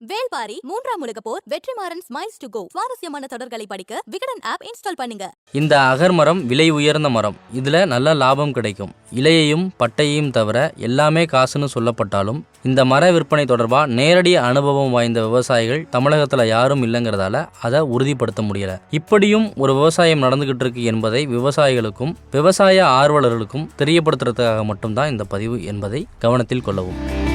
வேல்பாரி மூன்றாம் உலக போர் வெற்றிமாறன் ஸ்மைல்ஸ் டு கோ சுவாரஸ்யமான தொடர்களை படிக்க விகடன் ஆப் இன்ஸ்டால் பண்ணுங்க. இந்த அகர்மரம் விலை உயர்ந்த மரம். இதில் நல்ல லாபம் கிடைக்கும். இலையையும் பட்டையையும் தவிர எல்லாமே காசுன்னு சொல்லப்பட்டாலும் இந்த மர விற்பனை தொடர்பாக நேரடி அனுபவம் வாய்ந்த விவசாயிகள் தமிழகத்தில் யாரும் இல்லைங்கிறதால அதை உறுதிப்படுத்த முடியல. இப்படியும் ஒரு விவசாயம் நடந்துகிட்டு இருக்கு என்பதை விவசாயிகளுக்கும் விவசாய ஆர்வலர்களுக்கும் தெரியப்படுத்துறதுக்காக மட்டும்தான் இந்த பதிவு என்பதை கவனத்தில் கொள்ளவும்.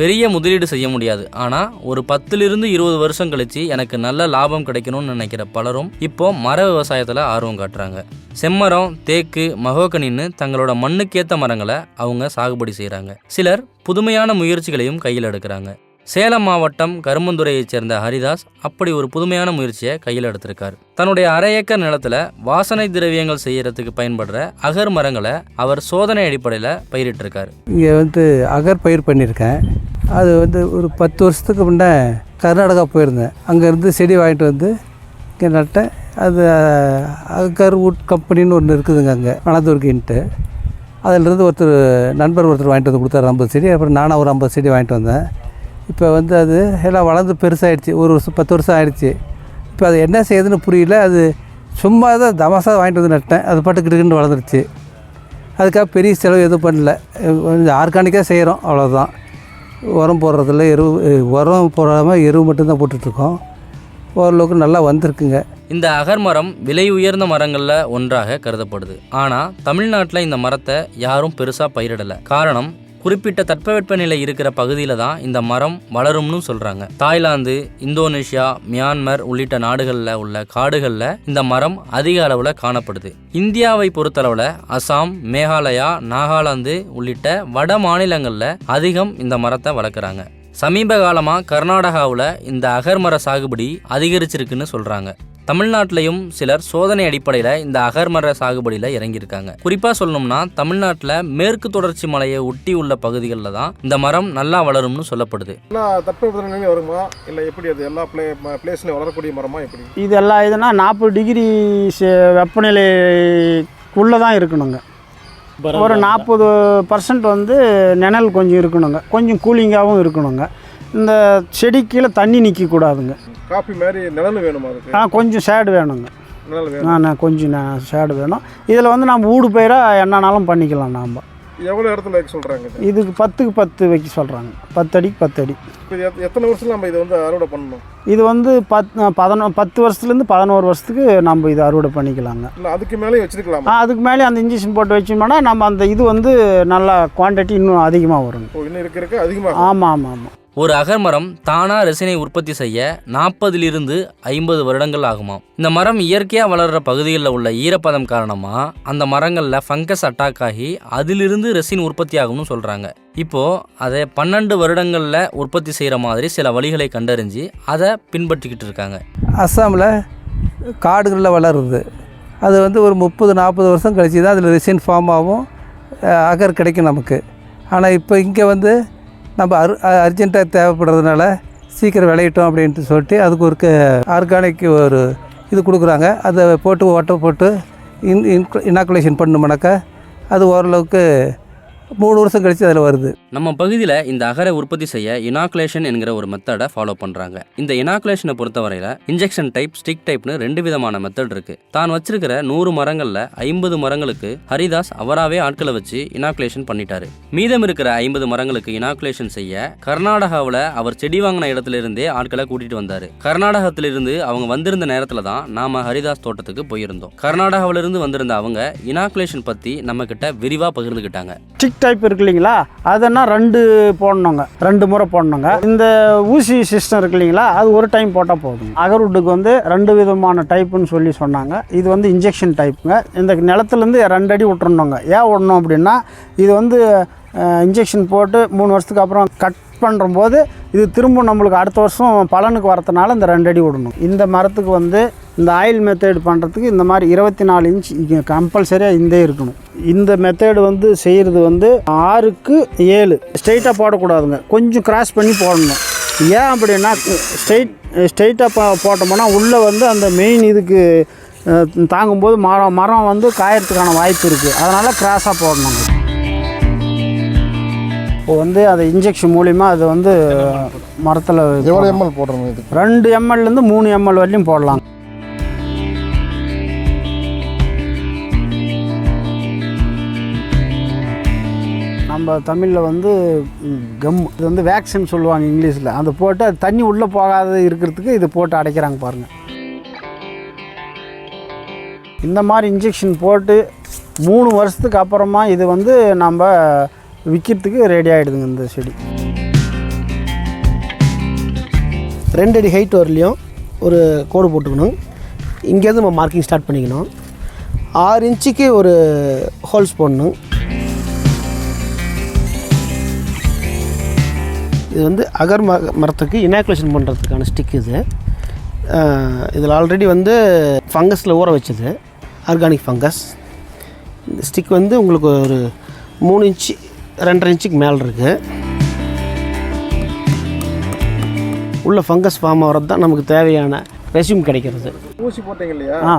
பெரிய முதலீடு செய்ய முடியாது. ஆனால் ஒரு பத்திலிருந்து இருபது வருஷம் கழிச்சு எனக்கு நல்ல லாபம் கிடைக்கணும்னு நினைக்கிற பலரும் இப்போ மர விவசாயத்தில் ஆர்வம் காட்டுறாங்க. செம்மரம் தேக்கு மகோகனின்னு தங்களோட மண்ணுக்கேற்ற மரங்களை அவங்க சாகுபடி செய்கிறாங்க சிலர் புதுமையான முயற்சிகளையும் கையில் எடுக்கிறாங்க. சேலம் மாவட்டம் கருமந்துறையைச் சேர்ந்த ஹரிதாஸ் அப்படி ஒரு புதுமையான முயற்சியை கையில் எடுத்திருக்கார். தன்னுடைய அரை ஏக்கர் நிலத்துல வாசனை திரவியங்கள் செய்யறதுக்கு பயன்படுற அகர் மரங்களை அவர் சோதனை அடிப்படையில் பயிரிட்டிருக்கார். இங்கே வந்து அகர் பயிர் பண்ணியிருக்கேன். அது வந்து ஒரு பத்து வருஷத்துக்கு முன்னே கர்நாடகா போயிருந்தேன். அங்கேருந்து செடி வாங்கிட்டு வந்து இங்கே நட்டேன் அது அகர் வுட் கம்பெனின்னு ஒன்று இருக்குதுங்க அங்கே வனதுர்கின்ட்டு அதிலிருந்து ஒருத்தர் நண்பர் ஒருத்தர் வாங்கிட்டு வந்து கொடுத்தாரு ஐம்பது செடி. அப்புறம் நானும் ஒரு ஐம்பது செடி வாங்கிட்டு வந்தேன். இப்போ வந்து அது எல்லாம் வளர்ந்து பெருசாகிடுச்சு ஒரு வருஷம் பத்து வருஷம் ஆயிடுச்சு. இப்போ அது என்ன செய்யுதுன்னு புரியல. அது சும்மா தான் தமாசாக வாங்கிட்டு வந்து நட்டேன். அது பாட்டுக்கிட்டுக்கிட்டு வளர்ந்துருச்சு. அதுக்காக பெரிய செலவு எதுவும் பண்ணல. கொஞ்சம் ஆர்கானிக்காக செய்கிறோம் அவ்வளோதான் உரம் போடுறதில்ல எரு உரம் போடாமல் எரு மட்டும்தான் போட்டுட்ருக்கோம். ஓரளவுக்கு நல்லா வந்திருக்குங்க. இந்த அகர்மரம் விலை உயர்ந்த மரங்களில் ஒன்றாக கருதப்படுது. ஆனால் தமிழ்நாட்டில் இந்த மரத்தை யாரும் பெருசாக பயிரிடலை. காரணம் குறிப்பிட்ட தட்பவெப்பநிலை இருக்கிற பகுதியில் தான் இந்த மரம் வளரும்னு சொல்கிறாங்க தாய்லாந்து இந்தோனேஷியா மியான்மர் உள்ளிட்ட நாடுகளில் உள்ள காடுகளில் இந்த மரம் அதிக அளவில் காணப்படுது. இந்தியாவை பொறுத்தளவில் அசாம் மேகாலயா நாகாலாந்து உள்ளிட்ட வட மாநிலங்களில் அதிகம் இந்த மரத்தை வளர்க்குறாங்க. சமீப காலமாக கர்நாடகாவில் இந்த அகர்மர சாகுபடி அதிகரிச்சிருக்குன்னு சொல்கிறாங்க தமிழ்நாட்டிலையும் சிலர் சோதனை அடிப்படையில் இந்த அகர்மர சாகுபடியில் இறங்கியிருக்காங்க. குறிப்பாக சொல்லணும்னா தமிழ்நாட்டில் மேற்கு தொடர்ச்சி மலையை ஒட்டி உள்ள பகுதிகளில் தான் இந்த மரம் நல்லா வளரும்னு சொல்லப்படுது. எல்லா தட்பவெப்பநிலையும் வருமா? இல்லை எப்படி அது எல்லா பிளே பிளேஸ்லையும் வளரக்கூடிய மரமா எப்படி? இது எல்லாம் இதுனா நாற்பது டிகிரி வெப்பநிலைக்குள்ளே தான் இருக்கணுங்க. ஒரு நாற்பது பர்சன்ட் வந்து நிழல் கொஞ்சம் இருக்கணுங்க. கொஞ்சம் கூலிங்காகவும் இருக்கணுங்க. இந்த செடி கீழே தண்ணி நிற்கக்கூடாதுங்க காஃபி மாதிரி நிழல் வேணுமா ஆ கொஞ்சம் ஷேடு வேணுங்க. நான் கொஞ்சம் ஷேடு வேணும். இதில் வந்து நம்ம ஊடு பயிராக என்னன்னாலும் பண்ணிக்கலாம் நாம். எவ்வளோ இடத்துல வைக்க சொல்கிறாங்க இது? இதுக்கு பத்துக்கு பத்து வைக்க சொல்கிறாங்க பத்து அடிக்கு பத்து அடி. எத்தனை வருஷத்துல நம்ம இதை வந்து அறுவடை பண்ணணும்? இது வந்து பத் பதினொ பத்து வருஷத்துலேருந்து பதினோரு வருஷத்துக்கு நம்ம இதை அறுவடை பண்ணிக்கலாங்க. இல்லை அதுக்கு மேலேயும் வச்சிருக்கலாமா? ஆ அதுக்கு மேலே அந்த இன்ஜெக்ஷன் போட்டு வச்சோம்னா நம்ம அந்த இது வந்து நல்லா குவான்டிட்டி இன்னும் அதிகமாக இப்போ இன்னும் இருக்க அதிகமாக ஆமாம் ஆமாம் ஆமாம் ஒரு அகர்மரம் தானா ரெசினை உற்பத்தி செய்ய நாற்பதிலிருந்து ஐம்பது வருடங்கள் ஆகுமாம். இந்த மரம் இயற்கையாக வளர்கிற பகுதிகளில் உள்ள ஈரப்பதம் காரணமாக அந்த மரங்களில் ஃபங்கஸ் அட்டாக் ஆகி அதிலிருந்து ரெசின் உற்பத்தி ஆகும்னு சொல்கிறாங்க இப்போது அதை பன்னெண்டு வருடங்களில் உற்பத்தி செய்கிற மாதிரி சில வழிகளை கண்டறிஞ்சு அதை பின்பற்றிக்கிட்டு இருக்காங்க. அஸ்ஸாமில் காடுகளில் வளருது. அது வந்து ஒரு முப்பது நாற்பது வருஷம் கழிச்சு தான் அதில் ரெசின் ஃபார்ம் ஆகும் அகர் கிடைக்கும் நமக்கு. ஆனால் இப்போ இங்கே வந்து நம்ம அரு அர்ஜென்ட்டாக தேவைப்படுறதுனால சீக்கிரம் விளையிட்டோம் அப்படின்ட்டு சொல்லிட்டு அதுக்கு ஒரு ஆர்கானிக் ஒரு இது கொடுக்குறாங்க. அதை போட்டு ஓட்ட போட்டு இன் இனாக்குலேஷன் பண்ணோம்னாக்கா அது ஓரளவுக்கு மூணு வருஷம் கழித்து அதில் வருது. நம்ம பகுதியில் இந்த அகரை உற்பத்தி செய்ய இனாகுலேஷன் என்கிற ஒரு மெத்தடை ஃபாலோ பண்ணுறாங்க இந்த இனாகுலேஷனை பொறுத்தவரையில் இன்ஜெக்ஷன் டைப் ஸ்டிக் டைப்னு ரெண்டு விதமான மெத்தட் இருக்கு. தான் வச்சிருக்கிற நூறு மரங்களில் ஐம்பது மரங்களுக்கு ஹரிதாஸ் அவராகவே ஆட்களை வச்சு இனாகுலேஷன் பண்ணிட்டாரு. மீதம் இருக்கிற ஐம்பது மரங்களுக்கு இனாகுலேஷன் செய்ய கர்நாடகாவில் அவர் செடி வாங்கின இடத்துல இருந்தே ஆட்களை கூட்டிட்டு வந்தார். கர்நாடகத்திலிருந்து அவங்க வந்திருந்த நேரத்தில் தான் நாம ஹரிதாஸ் தோட்டத்துக்கு போயிருந்தோம். கர்நாடகாவிலிருந்து வந்திருந்த அவங்க இனாகுலேஷன் பற்றி நம்ம கிட்ட விரிவாக பகிர்ந்துக்கிட்டாங்க ஸ்டிக் டைப் இருக்கு இல்லைங்களா? அதனா ரெண்டு போடணுங்க. ரெண்டு முறை போடணுங்க. இந்த ஊசி சிஸ்டம் இருக்கு இல்லைங்களா? அது ஒரு டைம் போட்டால் போதும் அகர்வுட்டுக்கு வந்து ரெண்டு விதமான டைப்புன்னு சொல்லி சொன்னாங்க. இது வந்து இன்ஜெக்ஷன் டைப்புங்க இந்த நிலத்துலேருந்து ரெண்டு அடி விட்டுறணுங்க. ஏன் விடணும் அப்படின்னா இது வந்து இன்ஜெக்ஷன் போட்டு மூணு வருஷத்துக்கு அப்புறம் கட் பண்ணுறம்போது இது திரும்ப நம்மளுக்கு அடுத்த வருஷம் பலனுக்கு வரதுனால இந்த ரெண்டு அடி விடணும் இந்த மரத்துக்கு வந்து இந்த ஆயில் மெத்தேடு பண்ணுறதுக்கு இந்த மாதிரி இருபத்தி நாலு இன்ச் கம்பல்சரியாக இந்த இருக்கணும். இந்த மெத்தேடு வந்து செய்கிறது வந்து ஆறுக்கு ஏழு. ஸ்ட்ரெயிட்டாக போடக்கூடாதுங்க. கொஞ்சம் கிராஸ் பண்ணி போடணும். ஏன் அப்படின்னா ஸ்ட்ரெயிட் ஸ்ட்ரெயிட்டாக போ போட்டோம்னா உள்ளே வந்து அந்த மெயின் இதுக்கு தாங்கும்போது மரம் மரம் வந்து காயறதுக்கான வாய்ப்பு இருக்குது அதனால் கிராஸாக போடணும் இப்போ வந்து அதை இன்ஜெக்ஷன் மூலிமா அது வந்து மரத்தில் எவ்வளோ எம்எல் போடுறோம் இதுக்கு? ரெண்டு எம்எல்லேருந்து மூணு எம்எல் வரையும் போடலாம். நம்ம தமிழில் வந்து கம் இது வந்து வேக்சின் சொல்லுவாங்க இங்கிலீஷில். அதை போட்டு அது தண்ணி உள்ளே போகாத இருக்கிறதுக்கு இது போட்டு அடைக்கிறாங்க பாருங்கள் இந்த மாதிரி இன்ஜெக்ஷன் போட்டு மூணு வருஷத்துக்கு அப்புறமா இது வந்து நம்ம விற்கிறதுக்கு ரெடி ஆகிடுதுங்க இந்த செடி. ரெண்டு அடி ஹைட் வரலையும் ஒரு கோடு போட்டுக்கணும். இங்கேருந்து நம்ம மார்க்கிங் ஸ்டார்ட் பண்ணிக்கணும். ஆறு இன்ச்சுக்கு ஒரு ஹோல்ஸ் போடணும். இது வந்து அகர் ம மரத்துக்கு இனாக்குலேஷன் பண்ணுறதுக்கான ஸ்டிக் இது. இதில் ஆல்ரெடி வந்து ஃபங்கஸில் ஊற வச்சது. ஆர்கானிக் ஃபங்கஸ் இந்த ஸ்டிக் வந்து உங்களுக்கு ஒரு மூணு இன்ச்சு ரெண்டரை இன்ச்சுக்கு மேலே இருக்குது உள்ள ஃபங்கஸ் ஃபார்ம் ஆகிறது தான் நமக்கு தேவையான ரெசியூம் கிடைக்கிறது. ஊசி போட்டீங்க இல்லையா? ஆ.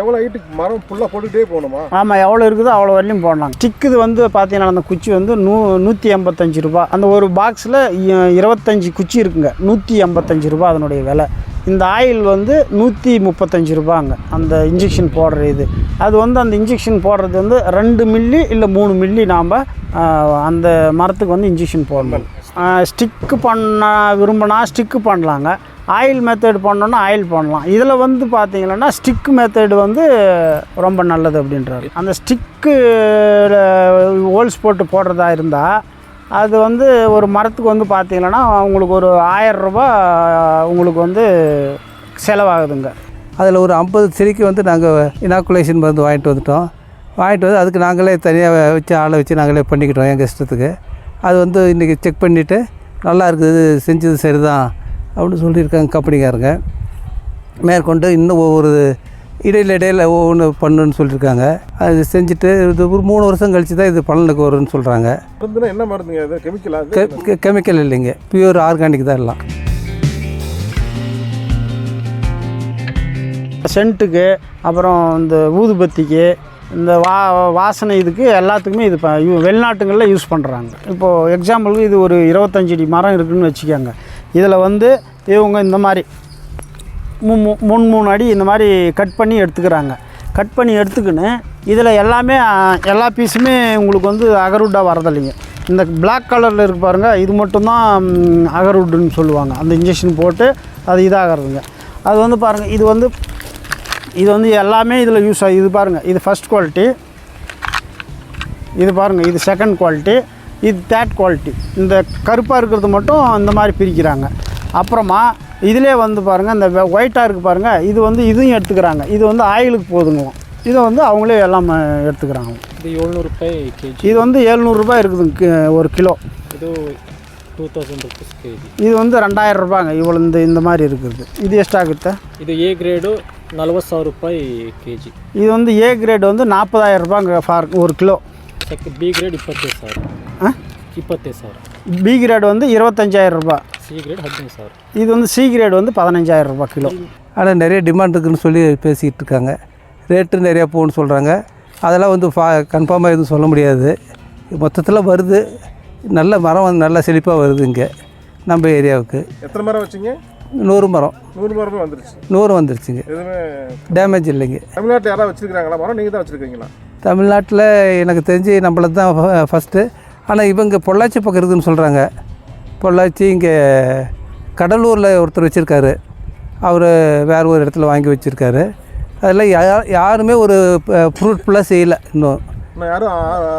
எவ்வளோ ஹைட்டுக்கு மரம் ஃபுல்லாக போட்டுக்கிட்டே போகணுமா? ஆமாம் எவ்வளோ இருக்குதோ அவ்வளோ வரலையும் போடலாம். ஸ்டிக்கு வந்து பார்த்தீங்கன்னா அந்த குச்சி வந்து நூ நூற்றி எண்பத்தஞ்சு ரூபா அந்த ஒரு பாக்ஸில் இருபத்தஞ்சி குச்சி இருக்குங்க. நூற்றி எண்பத்தஞ்சு ரூபா அதனுடைய விலை. இந்த ஆயில் வந்து நூற்றி முப்பத்தஞ்சு ரூபாங்க. அந்த இன்ஜெக்ஷன் போடுற இது. அது வந்து அந்த இன்ஜெக்ஷன் போடுறது வந்து ரெண்டு மில்லி இல்லை மூணு மில்லி நாம் அந்த மரத்துக்கு வந்து இன்ஜெக்ஷன் போடணும். ஸ்டிக்கு பண்ண விரும்பினா ஸ்டிக்கு பண்ணலாங்க. ஆயில் மெத்தட் பண்ணோன்னா ஆயில் பண்ணலாம். இதில் வந்து பார்த்தீங்கன்னா ஸ்டிக்கு மெத்தட் வந்து ரொம்ப நல்லது அப்படின்றாரு. அந்த ஸ்டிக்கு ஹோல்ஸ் போட்டு போடுறதா இருந்தால் அது வந்து ஒரு மரத்துக்கு வந்து பார்த்தீங்கன்னா உங்களுக்கு ஒரு ஆயரூபா உங்களுக்கு வந்து செலவாகுதுங்க. அதில் ஒரு ஐம்பது செடிக்கு வந்து நாங்கள் இனாக்குலேஷன் மருந்து வாங்கிட்டு வந்துட்டோம். வாங்கிட்டு வந்து அதுக்கு நாங்களே தனியாக வச்சு ஆளை வச்சு நாங்களே பண்ணிக்கிட்டோம் எங்கள் இஷ்டத்துக்கு. அது வந்து இன்றைக்கி செக் பண்ணிவிட்டு நல்லா இருக்குது செஞ்சது சரிதான் அப்படின்னு சொல்லியிருக்காங்க கம்பெனிக்காரங்க மேற்கொண்டு இன்னும் ஒவ்வொரு இடையில இடையில ஒவ்வொன்று பண்ணுன்னு சொல்லியிருக்காங்க அது செஞ்சுட்டு இது ஒரு மூணு வருஷம் கழித்து தான் இது பலனுக்கு வரும்னு சொல்கிறாங்க என்ன மருந்துங்க கெமிக்கலா கெமிக்கல் இல்லைங்க. பியூர் ஆர்கானிக் தான் எல்லாம். சென்ட்டுக்கு அப்புறம் இந்த ஊதுபத்திக்கு இந்த வா வாசனை இதுக்கு எல்லாத்துக்குமே இது வெளிநாட்டுங்களில் யூஸ் பண்ணுறாங்க இப்போது எக்ஸாம்பிளுக்கு இது ஒரு இருபத்தஞ்சு அடி மரம் இருக்குதுன்னு வச்சுக்கோங்க. இதில் வந்து இவங்க இந்த மாதிரி மூணு மூணு அடி இந்த மாதிரி கட் பண்ணி எடுத்துக்கிறாங்க. கட் பண்ணி எடுத்துக்கின்னு இதில் எல்லாமே எல்லா பீஸுமே உங்களுக்கு வந்து அகர்வுட்டாக வரதில்லைங்க. இந்த பிளாக் கலரில் இருக்கு பாருங்கள் இது மட்டும்தான் அகர்வுட்டுன்னு சொல்லுவாங்க. அந்த இன்ஜெக்ஷன் போட்டு அது இதாகிறதுங்க. அது வந்து பாருங்கள் இது வந்து இது வந்து எல்லாமே இதில் யூஸ் ஆகுது இது பாருங்கள் இது ஃபஸ்ட் குவாலிட்டி இது பாருங்கள் இது செகண்ட் குவாலிட்டி இது தேர்ட் குவாலிட்டி இந்த கருப்பாக இருக்கிறது மட்டும் இந்த மாதிரி பிரிக்கிறாங்க. அப்புறமா இதிலே வந்து பாருங்கள் இந்த ஒயிட்டாக இருக்குது பாருங்கள் இது வந்து இதையும் எடுத்துக்கிறாங்க இது வந்து ஆயிலுக்கு போதுங்களாம் இதை வந்து அவங்களே எல்லாம் எடுத்துக்கிறாங்க ಇದು ಏಳ್ನೂರು ರೂಪಾಯಿ ಕೆ ಜಿ இது வந்து எழுநூறுபா இருக்குதுங்க கி- ஒரு கிலோ ಇದು two thousand rupees K G இது வந்து ரெண்டாயிரம் ரூபாங்க இவ்வளோ இந்த இந்த மாதிரி இருக்குது இது ಎಷ್ಟಾಗುತ್ತೆ ಇದು ಎ ಗ್ರೇಡು ನಲ್ವತ್ತು ಸಾವಿರ ರೂಪಾಯಿ ಕೆ ಜಿ இது வந்து ஏ கிரேட் வந்து நாற்பதாயிரம் ரூபாங்க ஃபார் ஒரு கிலோ ಸೆಕ್ ಬಿ ಗ್ರೇಡ್ ಇಪ್ಪತ್ತೈದು ಸಾವಿರ ஆ ಇಪ್ಪತ್ತೈದು ಸಾವಿರ பி கிரேட் வந்து இருபத்தஞ்சாயிரம் ரூபாய் இது வந்து சி கிரேட் வந்து பதினஞ்சாயிரம் ரூபாய் கிலோ. ஆனால் நிறைய டிமாண்ட் இருக்குன்னு சொல்லி பேசிக்கிட்டு இருக்காங்க. ரேட்டு நிறையா போகும்னு சொல்கிறாங்க அதெல்லாம் வந்து ஃபா கன்ஃபார்மாக எதுவும் சொல்ல முடியாது. மொத்தத்தில் வருது. நல்ல மரம் வந்து நல்லா செழிப்பாக வருது இங்கே நம்ம ஏரியாவுக்கு. எத்தனை மரம் வச்சிங்க? நூறு மரம். நூறு மரம் வந்துருச்சு. நூறு வந்துருச்சுங்க. எதுவுமே டேமேஜ் இல்லைங்க. தமிழ்நாட்டில் யாராவது வச்சுருக்காங்களா மரம் நீங்கள் தான் வச்சுருக்கீங்களா? தமிழ்நாட்டில் எனக்கு தெரிஞ்சு நம்மளது தான் ஃபஸ்ட்டு ஆனால் இவங்க பொள்ளாச்சி பக்கம் இருக்குதுன்னு சொல்கிறாங்க பொள்ளாச்சி இங்கே கடலூரில் ஒருத்தர் வச்சுருக்காரு. அவர் வேறு ஒரு இடத்துல வாங்கி வச்சுருக்காரு. அதில் யா யாருமே ஒரு ஃப்ரூட்ஃபுல்லாக செய்யலை இன்னும். யாரும்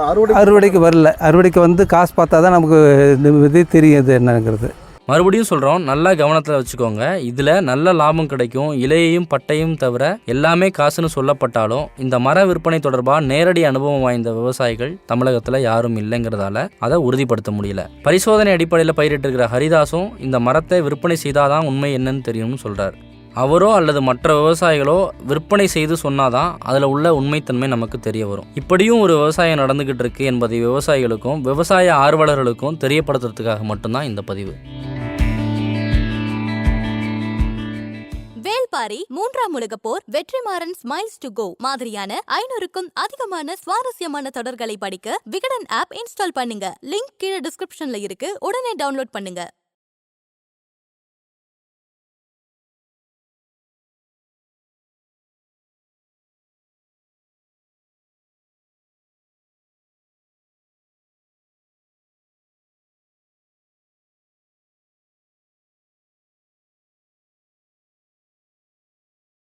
அறுவடை அறுவடைக்கு வரல. அறுவடைக்கு வந்து காசு பார்த்தா தான் நமக்கு இந்த இது தெரியும் இது என்னங்கிறது. மறுபடியும் சொல்கிறோம் நல்லா கவனத்தில் வச்சுக்கோங்க. இதில் நல்ல லாபம் கிடைக்கும். இலையையும் பட்டையும் தவிர எல்லாமே காசுன்னு சொல்லப்பட்டாலும் இந்த மர விற்பனை தொடர்பாக நேரடி அனுபவம் வாய்ந்த விவசாயிகள் தமிழகத்தில் யாரும் இல்லைங்கிறதால அதை உறுதிப்படுத்த முடியல. பரிசோதனை அடிப்படையில் பயிரிட்டிருக்கிற ஹரிதாஸும் இந்த மரத்தை விற்பனை செய்தாதான் உண்மை என்னன்னு தெரியும்னு சொல்கிறார் அவரோ அல்லது மற்ற விவசாயிகளோ விற்பனை செய்து சொன்னாதான் அதில் உள்ள உண்மைத்தன்மை நமக்கு தெரிய வரும். இப்படியும் ஒரு விவசாயம் நடந்துகிட்டு இருக்கு என்பதை விவசாயிகளுக்கும் விவசாய ஆர்வலர்களுக்கும் தெரியப்படுத்துறதுக்காக மட்டும்தான் இந்த பதிவு. வேள்பாரி மூன்றாம் உலகப் போர் வெற்றிமாறன் ஸ்மைல்ஸ் டு கோ மாதிரியான ஐநூறுக்கும் அதிகமான சுவாரஸ்யமான தொடர்களை படிக்க விகடன் ஆப் இன்ஸ்டால் பண்ணுங்க. லிங்க் கீழே டிஸ்கிரிப்ஷன்ல இருக்கு. உடனே டவுன்லோட் பண்ணுங்க.